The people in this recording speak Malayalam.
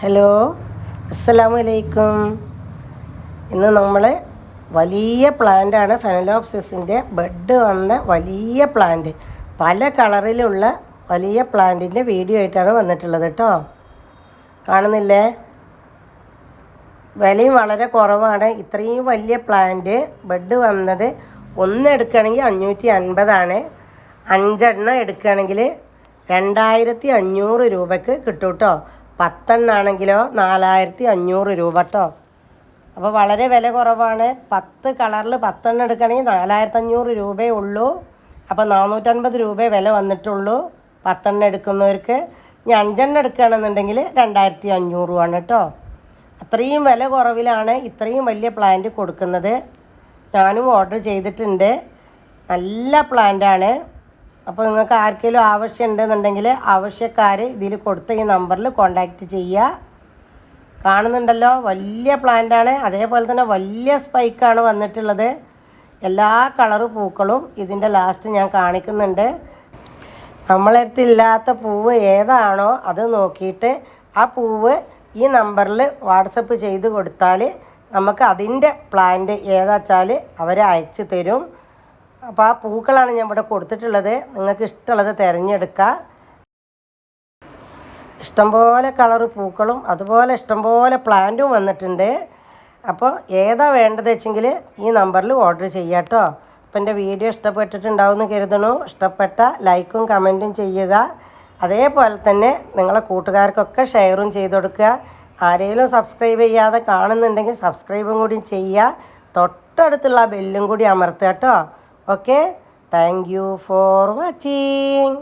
ഹലോ അസ്സലാമു അലൈക്കും ഇന്ന് നമ്മൾ വലിയ പ്ലാന്റാണ് ഫെനലോപ്സിസിന്റെ ബെഡ് വന്ന വലിയ പ്ലാന്റ്. പല കളറിലുള്ള വലിയ പ്ലാന്റിന്റെ വീഡിയോ ആയിട്ടാണ് വന്നിട്ടുള്ളത് കേട്ടോ കാണുന്നില്ലേ? വിലയും വളരെ കുറവാണ്. ഇത്രയും വലിയ പ്ലാന്റ് ബെഡ് വന്നത് ഒന്ന് എടുക്കുകയാണെങ്കിൽ അഞ്ഞൂറ്റി അൻപതാണ് അഞ്ചെണ്ണം എടുക്കുകയാണെങ്കിൽ രണ്ടായിരത്തി അഞ്ഞൂറ് രൂപയ്ക്ക് കിട്ടും കേട്ടോ പത്തെണ്ണാണെങ്കിലോ നാലായിരത്തി അഞ്ഞൂറ് രൂപ കേട്ടോ അപ്പോൾ വളരെ വില കുറവാണ്. പത്ത് കളറിൽ പത്തെണ്ണം എടുക്കണമെങ്കിൽ നാലായിരത്തി അഞ്ഞൂറ് രൂപയേ ഉള്ളൂ. അപ്പോൾ നാനൂറ്റൻപത് രൂപ വില വന്നിട്ടുള്ളൂ പത്തെണ്ണം എടുക്കുന്നവർക്ക്. ഇനി അഞ്ചെണ്ണം എടുക്കുകയാണെന്നുണ്ടെങ്കിൽ രണ്ടായിരത്തി അഞ്ഞൂറുമാണ് കേട്ടോ അത്രയും വില കുറവിലാണ് ഇത്രയും വലിയ പ്ലാന്റ് കൊടുക്കുന്നത്. ഞാനും ഓർഡർ ചെയ്തിട്ടുണ്ട്. നല്ല പ്ലാന്റാണ് അപ്പോൾ നിങ്ങൾക്ക് ആർക്കെങ്കിലും ആവശ്യം ഉണ്ടെന്നുണ്ടെങ്കിൽ ആവശ്യക്കാർ ഇതിൽ കൊടുത്ത ഈ നമ്പറിൽ കോണ്ടാക്റ്റ് ചെയ്യുക. കാണുന്നുണ്ടല്ലോ വലിയ പ്ലാന്റാണ് അതേപോലെ തന്നെ വലിയ സ്പൈക്കാണ് വന്നിട്ടുള്ളത്. എല്ലാ കളറ് പൂക്കളും ഇതിന്റെ ലാസ്റ്റ് ഞാൻ കാണിക്കുന്നുണ്ട്. നമ്മളടുത്ത് ഇല്ലാത്ത പൂവ് ഏതാണോ അത് നോക്കിയിട്ട് ആ പൂവ് ഈ നമ്പറിൽ വാട്സപ്പ് ചെയ്ത് കൊടുത്താൽ നമുക്ക് അതിന്റെ പ്ലാന്റ് ഏതാച്ചാൽ അവർ അയച്ചു തരും. അപ്പോൾ ആ പൂക്കളാണ് ഞാൻ ഇവിടെ കൊടുത്തിട്ടുള്ളത്. നിങ്ങൾക്ക് ഇഷ്ടമുള്ളത് തിരഞ്ഞെടുക്കുക ഇഷ്ടംപോലെ കളറ് പൂക്കളും അതുപോലെ ഇഷ്ടംപോലെ പ്ലാന്റും വന്നിട്ടുണ്ട്. അപ്പോൾ ഏതാ വേണ്ടത് വെച്ചെങ്കിൽ ഈ നമ്പറിൽ ഓർഡർ ചെയ്യാം കേട്ടോ. അപ്പോൾ എന്റെ വീഡിയോ ഇഷ്ടപ്പെട്ടിട്ടുണ്ടാവുമെന്ന് കരുതണു ഇഷ്ടപ്പെട്ട ലൈക്കും കമന്റും ചെയ്യുക. അതേപോലെ തന്നെ നിങ്ങളെ കൂട്ടുകാർക്കൊക്കെ ഷെയറും ചെയ്ത് കൊടുക്കുക. ആരെങ്കിലും സബ്സ്ക്രൈബ് ചെയ്യാതെ കാണുന്നുണ്ടെങ്കിൽ സബ്സ്ക്രൈബും കൂടി ചെയ്യുക. തൊട്ടടുത്തുള്ള ബെല്ലും കൂടി അമർത്തുക കേട്ടോ. Okay thank you for watching